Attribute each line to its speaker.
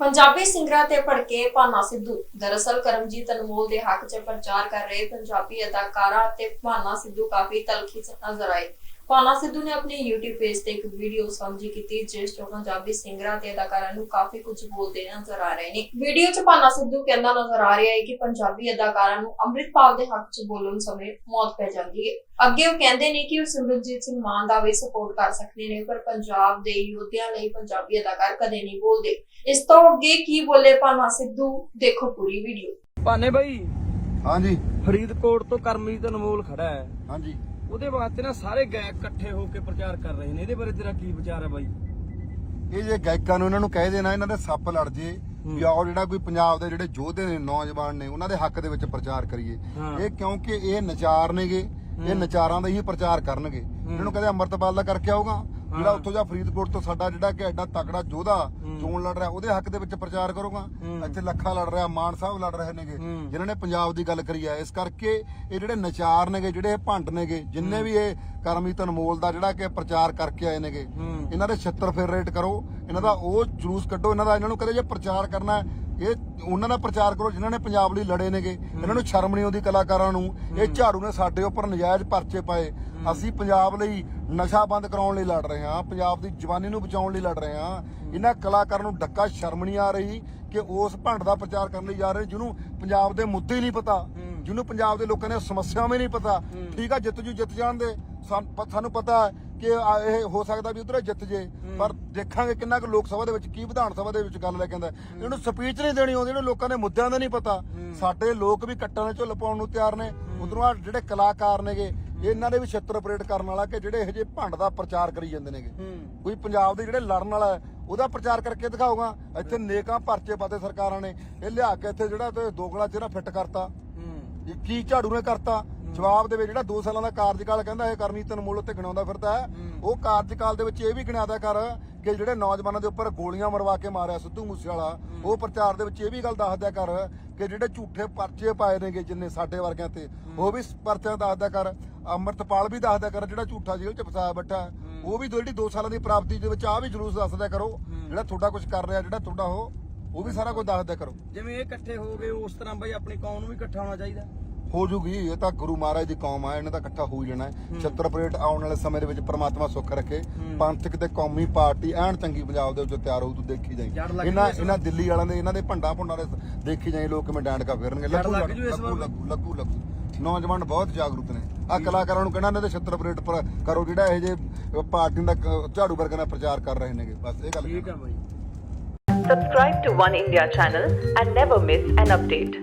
Speaker 1: ਪੰਜਾਬੀ ਸਿੰਗਰਾਂ ਤੇ ਭੜਕੇ ਭਾਨਾ ਸਿੱਧੂ। ਦਰਅਸਲ ਕਰਮਜੀਤ ਅਨਮੋਲ ਦੇ ਹੱਕ 'ਚ ਪ੍ਰਚਾਰ ਕਰ ਰਹੇ ਪੰਜਾਬੀ ਅਦਾਕਾਰਾ ਤੇ ਭਾਨਾ ਸਿੱਧੂ ਕਾਫੀ ਤਲਖੀ ਨਜ਼ਰ ਆਏ। ਭਾਨਾ ਸਿੱਧੂ ਨੇ ਆਪਣੇ YouTube ਪੇਜ ਤੇ ਇੱਕ ਵੀਡੀਓ ਸਾਂਝੀ ਕੀਤੀ ਜਿਸ 'ਚ ਉਹ ਪੰਜਾਬੀ ਸਿੰਗਰਾਂ ਤੇ ਅਦਾਕਾਰਾਂ ਨੂੰ ਕਾਫੀ ਕੁਝ ਬੋਲਦੇ ਨਜ਼ਰ ਆ ਰਹੇ ਨੇ। ਵੀਡੀਓ 'ਚ ਭਾਨਾ ਸਿੱਧੂ ਕਹਿੰਦਾ ਨਜ਼ਰ ਆ ਰਿਹਾ ਹੈ ਕਿ ਪੰਜਾਬੀ ਅਦਾਕਾਰਾਂ ਨੂੰ ਅੰਮ੍ਰਿਤਪਾਲ ਦੇ ਹੱਕ 'ਚ ਬੋਲਣ ਸਮੇਂ ਮੌਤ ਪੈ ਜਾਂਦੀ ਹੈ। ਅੱਗੇ ਉਹ ਕਹਿੰਦੇ ਨੇ ਕਿ ਉਹ ਸਿਮਰਨਜੀਤ ਸਿੰਘ ਮਾਨ ਦਾ ਵੀ ਸਪੋਰਟ ਕਰ ਸਕਦੇ ਨੇ ਪਰ ਪੰਜਾਬ ਦੇ ਯੋਧਿਆਂ ਲਈ ਪੰਜਾਬੀ ਅਦਾਕਾਰ ਕਦੇ ਨਹੀਂ ਬੋਲਦੇ। ਇਸ ਤੋਂ ਅੱਗੇ ਕੀ ਬੋਲੇ ਭਾਨਾ ਸਿੱਧੂ? ਦੇਖੋ ਪੂਰੀ ਵੀਡੀਓ
Speaker 2: ਭਾਨੇ ਬਾਈ?
Speaker 3: ਹਾਂਜੀ।
Speaker 2: ਫਰੀਦਕੋਟ ਤੋਂ ਕਰਮਜੀਤ ਅਨਮੋਲ ਖੜਾ ਹੈ।
Speaker 3: ਹਾਂਜੀ।
Speaker 2: ਉਹਦੇ ਵਾਸਤੇ ਨਾ ਸਾਰੇ ਗਾਇਕ ਇਕੱਠੇ ਹੋ ਕੇ ਪ੍ਰਚਾਰ ਕਰ ਰਹੇ ਨੇ। ਇਹਦੇ ਬਾਰੇ ਤੇਰਾ ਕੀ ਵਿਚਾਰ ਹੈ ਬਾਈ?
Speaker 3: ਇਹ ਜੇ ਗਾਇਕਾਂ ਨੂੰ ਇਹਨਾਂ ਨੂੰ ਕਹਿ ਦੇਣਾ ਇਹਨਾਂ ਦੇ ਸੱਪ ਲੜ ਜੇ ਵੀ ਆਓ ਜਿਹੜਾ ਕੋਈ ਪੰਜਾਬ ਦੇ ਜਿਹੜੇ ਯੋਧੇ ਨੇ ਨੌਜਵਾਨ ਨੇ ਉਹਨਾਂ ਦੇ ਹੱਕ ਦੇ ਵਿੱਚ ਪ੍ਰਚਾਰ ਕਰੀਏ। ਇਹ ਕਿਉਂਕਿ ਇਹ ਨਚਾਰ ਨੇਗੇ ਇਹ ਨਚਾਰਾਂ ਦਾ ਹੀ ਪ੍ਰਚਾਰ ਕਰਨਗੇ। ਇਹਨਾਂ ਨੂੰ ਕਹਿੰਦੇ ਅੰਮ੍ਰਿਤਪਾਲ ਦਾ ਕਰਕੇ ਆਊਗਾ ਜਿਹੜਾ ਉੱਥੋਂ ਜਾਂ ਫਰੀਦਕੋਟ ਤੋਂ ਸਾਡਾ ਜਿਹੜਾ ਕਿ ਐਡਾ ਤਕੜਾ ਯੋਧਾ ਚੋਣ ਲੜ ਰਿਹਾ ਉਹਦੇ ਹੱਕ ਦੇ ਵਿੱਚ ਪ੍ਰਚਾਰ ਕਰੂਗਾ। ਇੱਥੇ ਲੱਖਾ ਲੜ ਰਿਹਾ ਮਾਨ ਸਾਹਿਬ ਲੜ ਰਹੇ ਨੇਗੇ। ਜਿਨ੍ਹਾਂ ਨੇ ਪੰਜਾਬ ਦੀ ਗੱਲ ਕਰੀ ਆ ਇਸ ਕਰਕੇ ਇਹ ਜਿਹੜੇ ਨਚਾਰ ਨੇਗੇ ਜਿਹੜੇ ਭੰਡ ਨੇਗੇ ਜਿੰਨੇ ਵੀ ਇਹ ਕਰਮਜੀਤ ਅਨਮੋਲ ਦਾ ਜਿਹੜਾ ਕਿ ਪ੍ਰਚਾਰ ਕਰਕੇ ਆਏ ਨੇਗੇ ਇਹਨਾਂ ਦੇ 76 ਫੇਰ ਰੇਟ ਕਰੋ ਇਹਨਾਂ ਦਾ ਉਹ ਜਲੂਸ ਕੱਢੋ ਇਹਨਾਂ ਦਾ ਇਹਨਾਂ ਨੂੰ ਕਦੇ ਜੇ ਪ੍ਰਚਾਰ ਕਰਨਾ ਇਹ ਉਹਨਾਂ ਦਾ ਪ੍ਰਚਾਰ ਕਰੋ ਜਿਨ੍ਹਾਂ ਨੇ ਪੰਜਾਬ ਲਈ ਲੜੇ ਨੇਗੇ ਇਹਨਾਂ ਨੂੰ ਸ਼ਰਮ ਨਹੀਂ ਆਉਂਦੀ ਕਲਾਕਾਰਾਂ ਨੂੰ। ਇਹ ਝਾੜੂ ਨੇ ਸਾਡੇ ਉੱਪਰ ਨਜਾਇਜ਼ ਪਰਚੇ ਪਾਏ। ਅਸੀਂ ਪੰਜਾਬ ਲਈ ਨਸ਼ਾ ਬੰਦ ਕਰਾਉਣ ਲਈ ਲੜ ਰਹੇ ਹਾਂ ਪੰਜਾਬ ਦੀ ਜਵਾਨੀ ਨੂੰ ਬਚਾਉਣ ਲਈ ਲੜ ਰਹੇ ਹਾਂ। ਇਹਨਾਂ ਕਲਾਕਾਰਾਂ ਨੂੰ ਡੱਕਾ ਸ਼ਰਮ ਨਹੀਂ ਆ ਰਹੀ ਕਿ ਉਸ ਭੰਡ ਦਾ ਪ੍ਰਚਾਰ ਕਰਨ ਲਈ ਜਾ ਰਹੇ ਜਿਹਨੂੰ ਪੰਜਾਬ ਦੇ ਮੁੱਦੇ ਹੀ ਨਹੀਂ ਪਤਾ ਜਿਹਨੂੰ ਪੰਜਾਬ ਦੇ ਲੋਕਾਂ ਦੀਆਂ ਸਮੱਸਿਆਵਾਂ ਨਹੀਂ ਪਤਾ। ਠੀਕ ਆ ਜਿੱਤ ਜੂ ਜਿੱਤ ਜਾਣਦੇ ਸਾਨੂੰ ਪਤਾ ਹੈ ਕਿ ਇਹ ਹੋ ਸਕਦਾ ਵੀ ਉਧਰ ਜਿੱਤ ਜੇ। ਪਰ ਦੇਖਾਂਗੇ ਕਿੰਨਾ ਕੁ ਲੋਕ ਸਭਾ ਦੇ ਵਿੱਚ ਕੀ ਵਿਧਾਨ ਸਭਾ ਦੇ ਵਿੱਚ ਗੱਲ ਲੈ ਕੇ ਆਂਦਾ ਇਹਨੂੰ ਸਪੀਚ ਨਹੀਂ ਦੇਣੀ ਆਉਂਦੀ ਇਹਨੂੰ ਲੋਕਾਂ ਦੇ ਮੁੱਦਿਆਂ ਦਾ ਨਹੀਂ ਪਤਾ। ਸਾਡੇ ਲੋਕ ਵੀ ਕੱਟਾਂ ਦੇ ਝੁੱਲ ਪਾਉਣ ਨੂੰ ਤਿਆਰ ਨੇ। ਉਧਰੋਂ ਆ ਜਿਹੜੇ ਕਲਾਕਾਰ ਨੇਗੇ ਇਹਨਾਂ ਦੇ ਵੀ ਛਿੱਤਰ ਆਪਰੇਟ ਕਰਨ ਵਾਲਾ ਕਿ ਜਿਹੜੇ ਇਹੋ ਜਿਹੇ ਭੰਡ ਦਾ ਪ੍ਰਚਾਰ ਕਰੀ ਜਾਂਦੇ ਨੇਗੇ। ਕੋਈ ਪੰਜਾਬ ਦੇ ਜਿਹੜੇ ਲੜਨ ਵਾਲਾ ਉਹਦਾ ਪ੍ਰਚਾਰ ਕਰਕੇ ਦਿਖਾਊਗਾ। ਇੱਥੇ ਨੇਕਾਂ ਪਰਚੇ ਪਾਤੇ ਸਰਕਾਰਾਂ ਨੇ। ਇਹ ਲਿਆ ਕੇ ਇੱਥੇ ਜਿਹੜਾ ਤੇ ਦੋਗਲਾ ਚਿਹਰਾ ਫਿੱਟ ਕਰਤਾ। ਇਹ ਕੀ ਝਾੜੂ ਨੇ ਕਰਤਾ? ਜਵਾਬ ਦੇ ਵਿੱਚ ਜਿਹੜਾ 2 ਸਾਲਾਂ ਦਾ ਕਾਰਜਕਾਲ ਕਹਿੰਦਾ ਇਹ ਕਰਮਜੀਤ ਅਨਮੋਲ ਉੱਤੇ ਗਿਣਾਉਂਦਾ ਫਿਰਦਾ ਹੈ। ਉਹ ਕਾਰਜਕਾਲ ਦੇ ਵਿੱਚ ਇਹ ਵੀ ਗਿਣਾਦਾ ਕਰ ਕਿ ਜਿਹੜੇ ਨੌਜਵਾਨਾਂ ਦੇ ਉੱਪਰ ਗੋਲੀਆਂ ਮਰਵਾ ਕੇ ਮਾਰਿਆ ਸਿੱਧੂ ਮੂਸੇਵਾਲਾ ਉਹ ਪ੍ਰਚਾਰ ਦੇ ਵਿੱਚ ਇਹ ਵੀ ਗੱਲ ਦੱਸਦਿਆ ਕਰ ਕਿ ਜਿਹੜੇ ਝੂਠੇ ਪਰਚੇ ਪਾਏ ਨੇਗੇ ਜਿੰਨੇ ਸਾਡੇ ਵਰਗਿਆਂ ਤੇ ਉਹ ਵੀ ਪਰਚਿਆਂ ਦੱਸਦਿਆ ਕਰ ਅੰਮ੍ਰਿਤਪਾਲ ਵੀ ਦੱਸਦਿਆ ਕਰ ਜਿਹੜਾ ਝੂਠਾ ਜੇਲ੍ਹ ਚ ਫਸਾਇਆ ਬੈਠਾ ਹੈ। ਉਹ ਵੀ ਜਿਹੜੀ 2 ਸਾਲਾਂ ਦੀ ਪ੍ਰਾਪਤੀ ਦੇ ਵਿੱਚ ਆ ਵੀ ਜਲੂਸ ਦੱਸਦਿਆ ਕਰੋ ਜਿਹੜਾ ਤੁਹਾਡਾ ਕੁਝ ਕਰ ਰਿਹਾ ਜਿਹੜਾ ਤੁਹਾਡਾ ਉਹ ਉਹ ਵੀ ਸਾਰਾ ਕੁਝ ਦੱਸਦਿਆ ਕਰੋ।
Speaker 2: ਜਿਵੇਂ ਇਹ ਇਕੱਠੇ ਹੋ ਗਏ ਉਸ ਤਰ੍ਹਾਂ ਬਾਈ ਆਪਣੀ ਕੌਮ ਨੂੰ ਵੀ ਇਕੱਠਾ ਹੋਣਾ ਚਾਹੀਦਾ।
Speaker 3: ਹੋ ਜੂਗੀ ਇਹ ਤਾਂ ਗੁਰੂ ਮਹਾਰਾਜ ਦੀ ਕੌਮ ਆ ਇਹਨਾਂ ਦਾ ਇਕੱਠਾ ਹੋ ਹੀ ਜਾਣਾ ਹੈ। ਛਤਰ ਪਰੇਡ ਆਉਣ ਵਾਲੇ ਸਮੇਂ ਦੇ ਵਿੱਚ ਪ੍ਰਮਾਤਮਾ ਸੁੱਖ ਰੱਖੇ। ਪੰਥਕ ਤੇ ਕੌਮੀ ਪਾਰਟੀ ਐਨ ਚੰਗੀ ਪੰਜਾਬ ਦੇ ਵਿੱਚ ਤਿਆਰ ਹੋਊ ਤੂੰ ਦੇਖੀ ਜਾਈ। ਇਹਨਾਂ ਇਹਨਾਂ ਦਿੱਲੀ ਵਾਲਿਆਂ ਦੇ ਇਹਨਾਂ ਦੇ ਭੰਡਾ ਭੁੰਡਾ ਦੇ ਦੇਖੀ ਜਾਈ ਲੋਕ ਕਿਵੇਂ ਡਾਂਡ ਕਾ ਫੇਰਨਗੇ। ਲੱਗੂ
Speaker 2: ਲੱਗੂ
Speaker 3: ਲੱਗੂ ਨੌਜਵਾਨ ਬਹੁਤ ਜਾਗਰੂਕ ਨੇ। ਆ ਕਲਾਕਾਰਾਂ ਨੂੰ ਕਹਿਣਾ ਦੇ ਛਤਰ ਪਰੇਡ ਪਰ ਕਰੋ ਜਿਹੜਾ ਇਹ ਜੇ ਪਾਰਟੀ ਦਾ ਝਾੜੂ ਵਰਗਾ ਪ੍ਰਚਾਰ ਕਰ ਰਹੇ ਨੇਗੇ ਬਸ ਇਹ ਗੱਲ
Speaker 2: ਠੀਕ। ਹੈ ਬਾਈ
Speaker 4: Subscribe to One India channel and never miss an update.